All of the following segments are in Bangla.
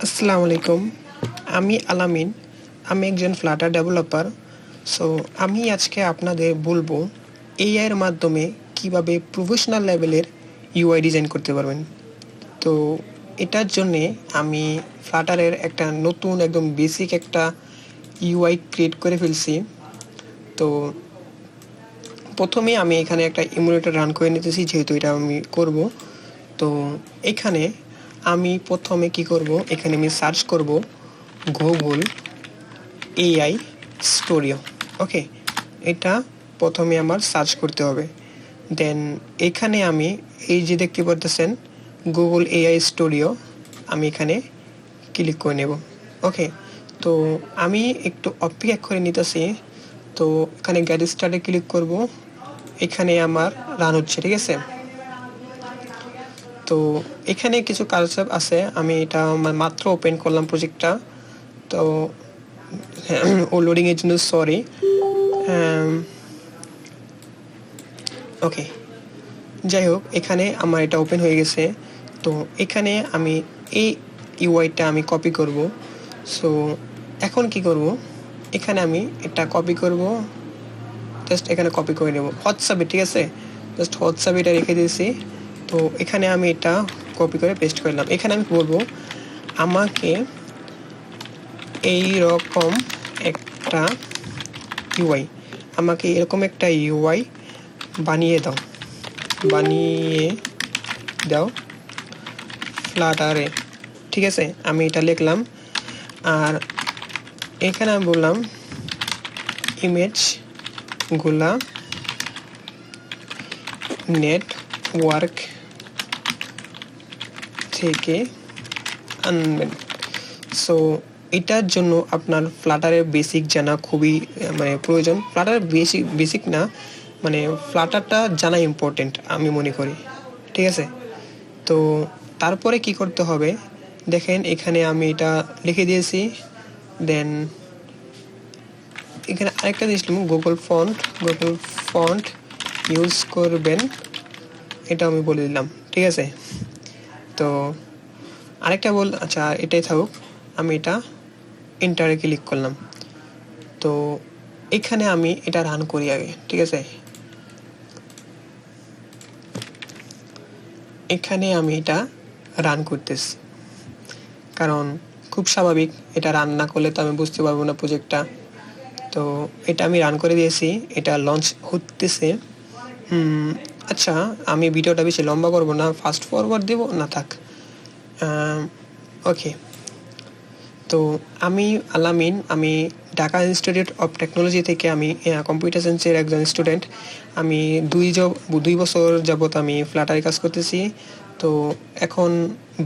আসসালামু আলাইকুম আমি আলামিন। আমি একজন ফ্লাটার ডেভেলপার সো আমি আজকে আপনাদের বলব এআই এর মাধ্যমে কীভাবে প্রফেশনাল লেভেলের ইউআই ডিজাইন করতে পারবেন। তো, এটার জন্যে আমি ফ্লাটারের একটা নতুন একদম বেসিক একটা ইউআই ক্রিয়েট করে ফেলছি। তো, প্রথমে আমি এখানে একটা ইমুলেটর রান করে নিতেছি, যেহেতু এটা আমি করব। তো, এখানে আমি প্রথমে কি করব? এখানে আমি সার্চ করব গুগল এআই স্টোরিও ওকে এটা প্রথমে আমার সার্চ করতে হবে। দেন এখানে আমি এই যে দেখতে পারতেছেন গুগল এআই স্টোরিও আমি এখানে ক্লিক করে নেব ওকে তো আমি একটু অপেক্ষা করে নিতেছি। তো এখানে গ্যাট স্টার্টে ক্লিক করব। এখানে আমার রান হচ্ছে, ঠিক আছে? তো এখানে কিছু কালচার আছে। আমি এটা মাত্র ওপেন করলাম প্রজেক্টটা তো ও লোডিং এর জন্য সরি ওকে যাই হোক, এখানে আমার এটা ওপেন হয়ে গেছে। তো এখানে আমি এই ইউআইটা আমি কপি করব। সো এখন কি করব? এখানে আমি এটা কপি করব। জাস্ট এখানে কপি করে নেব। হোয়াটসঅ্যাপে ঠিক আছে? জাস্ট হোয়াটসঅ্যাপে এটা রেখে দিয়েছি। তো এখানে আমি এটা কপি করে পেস্ট করলাম এখানে আমি বলব? আমাকে এই রকম একটা ইউআই আমাকে এরকম একটা ইউআই বানিয়ে দাও। বানিয়ে দাও ফ্লাটারে ঠিক আছে? আমি এটা লিখলাম। আর এখানে আমি বললাম ইমেজগুলা নেটওয়ার্ক থেকে আনবেন সো এটার জন্য আপনার ফ্লাটারের বেসিক জানা খুবই মানে প্রয়োজন। ফ্লাটার বেসিক বেসিক না মানে ফ্লাটারটা জানা ইম্পর্টেন্ট আমি মনে করি। ঠিক আছে? তো, তারপরে কি করতে হবে? দেখেন, এখানে আমি এটা লিখে দিয়েছি। দেন এখানে আরেকটা জিনিস Google font Google font use করবেন। এটা আমি বলে দিলাম, ঠিক আছে? তো আরেকটা বল আচ্ছা এটাই থাকুক, আমি এটা এন্টারে ক্লিক করলাম। তো এখানে আমি এটা রান করি আগে, ঠিক আছে? এখানে আমি এটা রান করতেছি। কারণ খুব স্বাভাবিক, এটা রান না করলে তো আমি বুঝতে পারব না প্রজেক্টটা তো এটা আমি রান করে দিয়েছি, এটা লঞ্চ হতেছে আচ্ছা আমি ভিডিওটা বেশি লম্বা করব না ফাস্ট ফরওয়ার্ড দেব? না, থাক। ওকে তো আমি আলামিন, আমি ঢাকা ইনস্টিটিউট অফ টেকনোলজি থেকে আমি কম্পিউটার সায়েন্সের একজন স্টুডেন্ট আমি দুই দুই বছর যাবত আমি ফ্ল্যাটারে কাজ করতেছি। তো এখন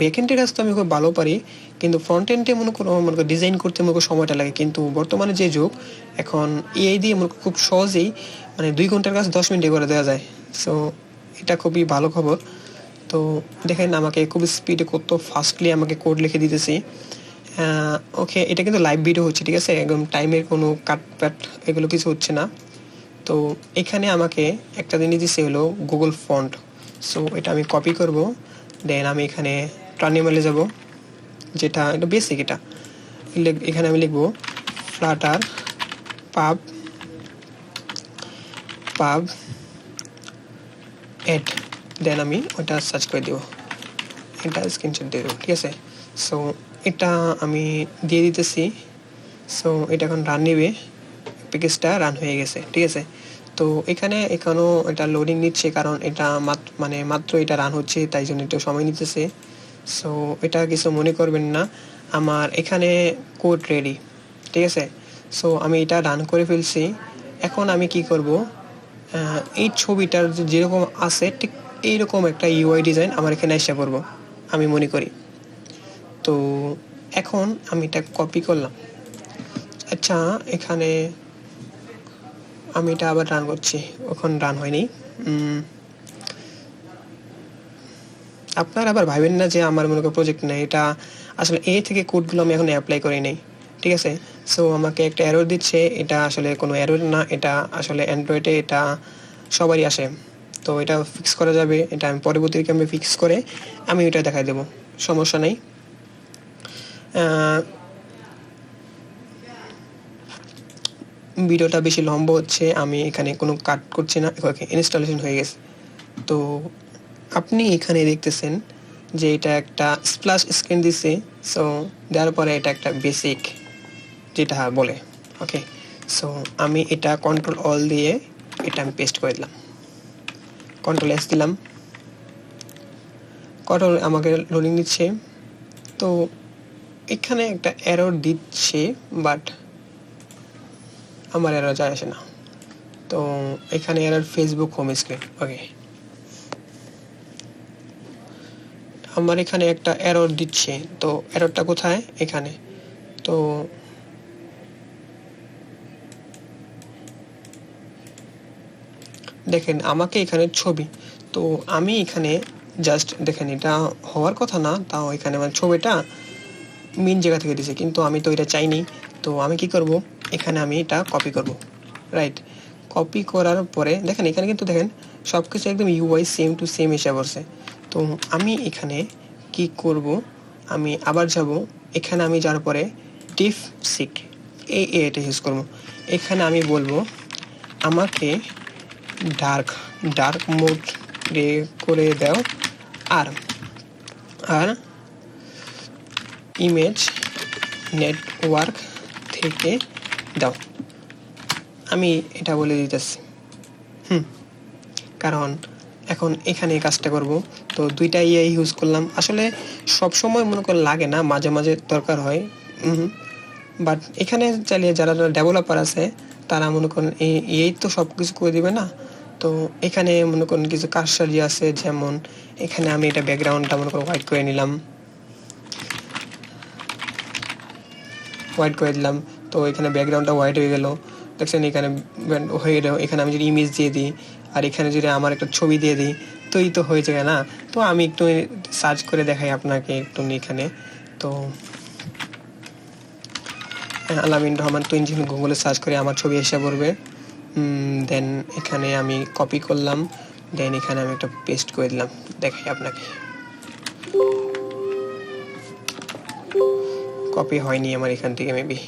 ব্যাকএন্ডের কাজ তো আমি খুব ভালো পারি, কিন্তু ফ্রন্ট এন্ডে মনে করো মনে করো ডিজাইন করতে মনে করো সময়টা লাগে। কিন্তু বর্তমানে যে যুগ, এখন এআই দিয়ে মনে খুব সহজেই মানে দুই ঘণ্টার কাজ দশ মিনিটে করে দেওয়া যায়। সো এটা খুবই ভালো খবর। তো দেখেন, আমাকে খুব স্পিডে কত ফাস্টলি আমাকে কোড লিখে দিতেছি। ওকে এটা কিন্তু লাইভ ভিডিও হচ্ছে, ঠিক আছে? একদম টাইমের কোনো কাট প্যাট এগুলো কিছু হচ্ছে না। তো এখানে আমাকে একটা জিনিস দিচ্ছে হলো গুগল ফন্ট সো এটা আমি কপি করব দেন আমি এখানে টার্নিমালে যাব, যেটা এটা বেসিক এটা। এখানে আমি লিখব ফ্লাটার পাব পাব এড দেন আমি ওটা সার্চ করে দেবো। এটা স্ক্রিনশট দিয়ে দেবো, ঠিক আছে? সো এটা আমি দিয়ে দিতেছি। সো এটা এখন রান নেবে। প্যাকেজটা রান হয়ে গেছে, ঠিক আছে? তো এখানে এখনও এটা লোডিং নিচ্ছে কারণ এটা মানে মাত্র এটা রান হচ্ছে, তাই জন্য একটু সময় নিতেছে। সো এটা কিছু মনে করবেন না। আমার এখানে কোড রেডি ঠিক আছে? সো আমি এটা রান করে ফেলছি। এখন আমি কি করব? এই ছবিটার যেরকম আছে, ঠিক এইরকম একটা ইউআই ডিজাইন আমার এখানে এসে করব আমি মনে করি। তো এখন আমি এটা কপি করলাম। আচ্ছা এখানে আমি এটা আবার রান করছি। এখন রান হয়নি। আপনারা আবার ভাবেন না যে আমার মনে করেন প্রজেক্ট নেই। এটা আসলে এ থেকে কোডগুলো আমি এখন অ্যাপ্লাই করি নাই। ঠিক আছে? সো আমাকে একটা অ্যারোর দিচ্ছে। এটা আসলে কোনো অ্যারোর না। এটা আসলে অ্যান্ড্রয়েডে এটা সবারই আসে। তো এটা ফিক্স করা যাবে। এটা আমি পরবর্তীতে আমি ফিক্স করে আমি এটা দেখাই দেবো। সমস্যা নেই। ভিডিওটা বেশি লম্বা হচ্ছে। আমি এখানে কোনো কাট করছি না। ওকে ইনস্টলেশন হয়ে গেছে। তো আপনি এখানে দেখতেছেন যে এটা একটা স্প্লাশ স্ক্রিন দিছে। সো দেওয়ার পরে এটা একটা বেসিক যেটা বলে ওকে সো আমি এটা কন্ট্রোল অল দিয়ে এটা আমি পেস্ট করে দিলাম। কন্ট্রোল এস দিলাম। কন্ট্রোল আমাকে লোডিং দিচ্ছে। তো, এখানে একটা এরর দিচ্ছে বাট আমার এরর যায় আসে না। তো, এখানে error Facebook home screen okay আমার এখানে একটা এরর দিচ্ছে। তো এররটা কোথায়? এখানে। তো দেখেন, আমাকে এখানে ছবি। তো আমি এখানে জাস্ট দেখেন, এটা হওয়ার কথা না, তাও এখানে আমার ছবিটা মেন জায়গা থেকে দিছে। কিন্তু আমি তো এটা চাইনি। তো আমি কি করব? এখানে আমি এটা কপি করব রাইট কপি করার পরে, দেখেন, এখানে কিন্তু দেখেন সব কিছু একদম ইউআই সেম টু সেম এসে পড়ছে তো আমি এখানে কি করব? আমি আবার যাব, এখানে আমি যাওয়ার পরে ডিফ সিক এই এটা ইউজ করব। এখানে আমি বলব, আমাকে ডার্ক ডার্ক মোড করে দাও। আর আর ইমেজ নেটওয়ার্ক থেকে দাও। আমি এটা বলে দিতেছি। হুম, কারণ এখন এখানে কাজটা করব। তো দুইটা ইয়ে ইউজ করলাম। আসলে সব সময় মনে করে লাগে না, মাঝে মাঝে দরকার হয়। হুম বাট এখানে চালিয়ে যারা ডেভেলপার আছে তারা মনে করেন এই তো সব কিছু করে দিবে না। তো এখানে মনে করেন কিছু কারসাজি আছে, যেমন এখানে আমি এটা ব্যাকগ্রাউন্ডটা মনে করেন হোয়াইট করে নিলাম। হোয়াইট করে দিলাম। তো এখানে ব্যাকগ্রাউন্ডটা হোয়াইট হয়ে গেল। দেখছেন এখানে হয়ে গেল, এখানে আমি যদি ইমেজ দিয়ে দিই, আর এখানে যদি আমার একটা ছবি দিয়ে দিই, তো এই তো হয়ে যাবে না। তো আমি একটু সার্চ করে দেখাই আপনাকে একটু এখানে। তো আলামিন রহমান তো ইঞ্জিন গুগলে সার্চ করে আমার ছবি এসে পড়বে। দেন এখানে আমি কপি করলাম। দেন এখানে আমি একটা পেস্ট করে দিলাম। দেখাই আপনাকে। কপি হয়নি আমার এখান থেকে মেবি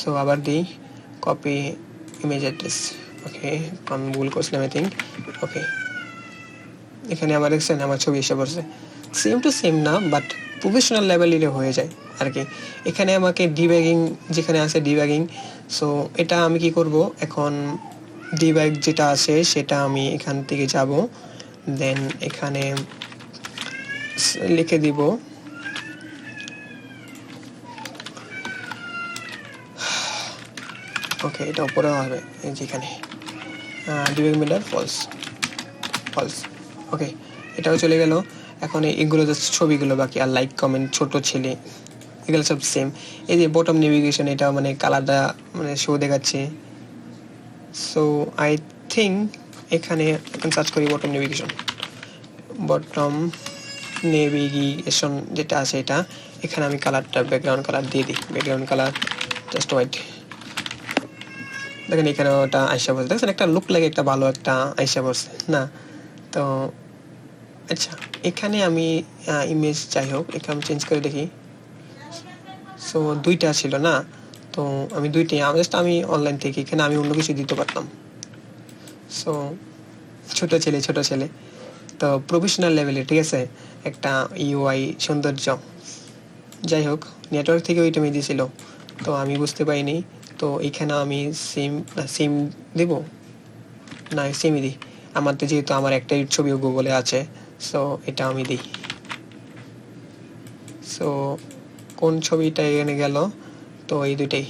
সো আবার দিই। কপি ইমেজ অ্যাড্রেস ওকে আমি ভুল করছিলাম আই থিঙ্ক ওকে এখানে আমার দেখছেন, আমার ছবি এসে পড়ছে। সেম টু সেম না বাট প্রফেশনাল লেভেলের হয়ে যায় আর কি। এখানে আমাকে ডিব্যাগিং যেখানে আছে ডিব্যাগিং সো এটা আমি কি করব? এখন ডিব্যাগ যেটা আছে সেটা আমি এখান থেকে যাব দেন এখানে লিখে দিব। ওকে এটা উপরে হবে, এই যেখানে ডিবেগ মিলার ফলস ফলস ওকে এটাও চলে গেল। এখন এগুলো জাস্ট ছবিগুলো বাকি আর লাইক কমেন্ট ছোট ছেলে, এগুলো সব সেম এই যে বটম নেভিগেশন এটা মানে কালারটা মানে শো দেখাচ্ছে। সো আই থিঙ্ক এখানে এখন সার্চ করি বটম নেভিগেশন বটম নেভিগেশন যেটা আছে এটা, এখানে আমি কালারটা ব্যাকগ্রাউন্ড কালার দিয়ে দিই। ব্যাকগ্রাউন্ড কালার জাস্ট হোয়াইট দেখেন এখানে ওটা আইসা বলছে দেখছেন একটা লুক লাগে, একটা ভালো একটা আইসা বলছে না? তো আচ্ছা এখানে আমি ইমেজ যাই হোক এখানে আমি চেঞ্জ করে দেখি। সো দুইটা ছিল না? তো আমি দুইটাই জাস্ট আমি অনলাইন থেকে, এখানে আমি অন্য কিছু দিতে পারতাম। সো ছোট ছেলে ছোট ছেলে। তো প্রফেশনাল লেভেলে ঠিক আছে? একটা ইউআই সৌন্দর্য। যাই হোক নেটওয়ার্ক থেকে ওইটা মেয়ে দিয়েছিল। তো আমি বুঝতে পারিনি। তো এখানে আমি সিম সিম দেব? না সিমই দিই। আমার তো যেহেতু, আমার একটাই ছবিও গুগলে আছে। সো এটা আমি দিই সো কোন ছবিটা এখানে গেল? তো এই দুটাই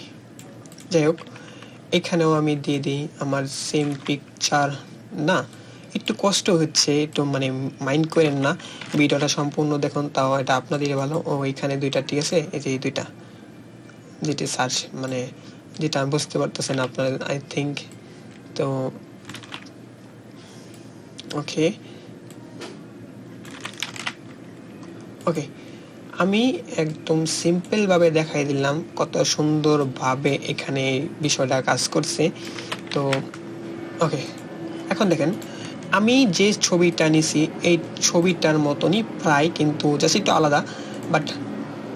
যাই হোক, এখানেও আমি দিয়ে দিই আমার সেম পিকচার না? একটু কষ্ট হচ্ছে, একটু মানে মাইন্ড করেন না। ভিডিওটা সম্পূর্ণ দেখুন, তাও এটা আপনাদের ভালো। ও, এখানে দুইটা, ঠিক আছে? এই যে এই দুইটা। যেটি সার্চ মানে যেটা বুঝতে পারতেছেন আপনারা আই থিঙ্ক তো ওকে ওকে আমি একদম সিম্পলভাবে দেখাই দিলাম কত সুন্দরভাবে এখানে বিষয়টা কাজ করছে। তো ওকে এখন দেখেন, আমি যে ছবিটা নিছি, এই ছবিটার মতনই প্রায় কিন্তু জাস্ট একটু আলাদা বাট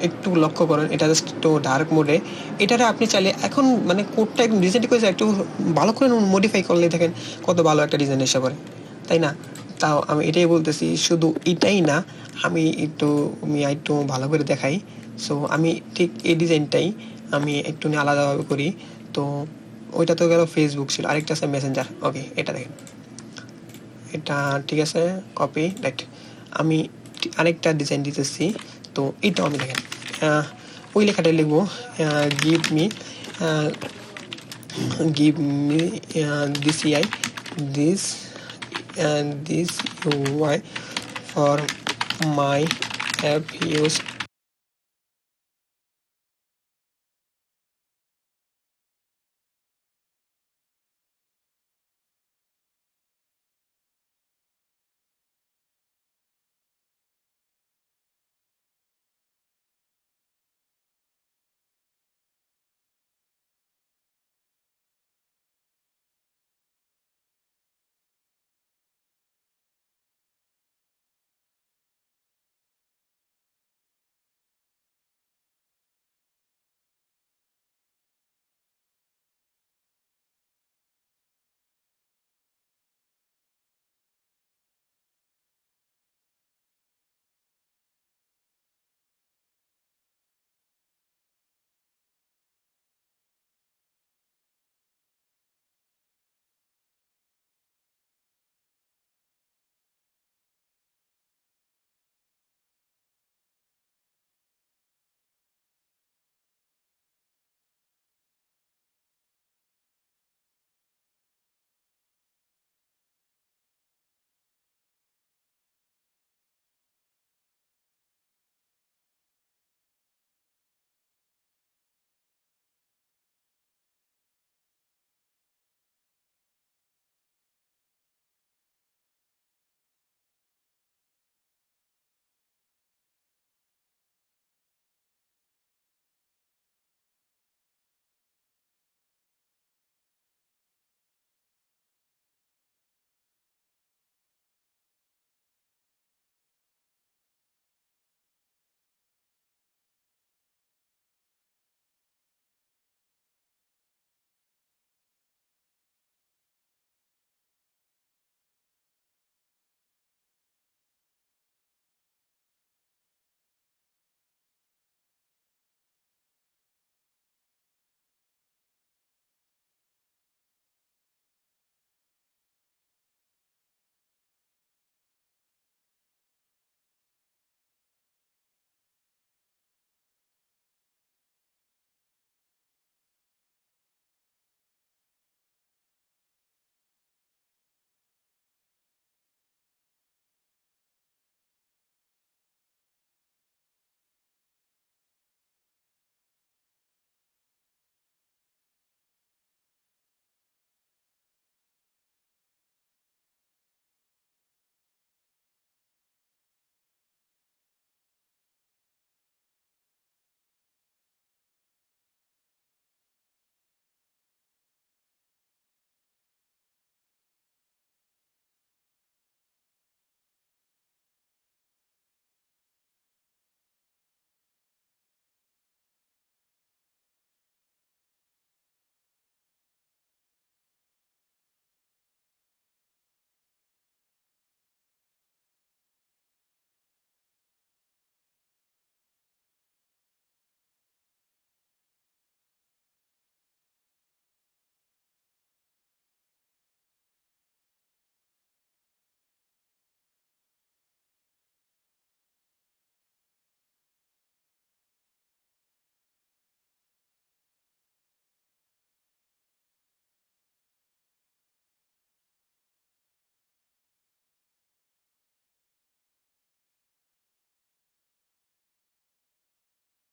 একটু লক্ষ্য করেন, এটা জাস্ট একটু ডার্ক মোডে এটারে আপনি চাইলে এখন মানে কোডটা একদম রিসেন্টলি করেছে, একটু ভালো করে মডিফাই করলে দেখেন কত ভালো একটা ডিজাইন এসে পড়ে। তাই না? তাও আমি এটাই বলতেছি, শুধু এটাই না, আমি একটু আমি একটু ভালো করে দেখাই। সো আমি ঠিক এই ডিজাইনটাই আমি একটু আলাদাভাবে করি। তো, ওইটা তো গেল ফেসবুক ছিল, আরেকটা আছে মেসেঞ্জার ওকে এটা দেখেন। এটা ঠিক আছে কপি রাইট আমি আরেকটা ডিজাইন দিতেছি, তো এটাও আমি দেখেন। ওই লেখাটা লিখব give me give me this EI this and this UI for my app used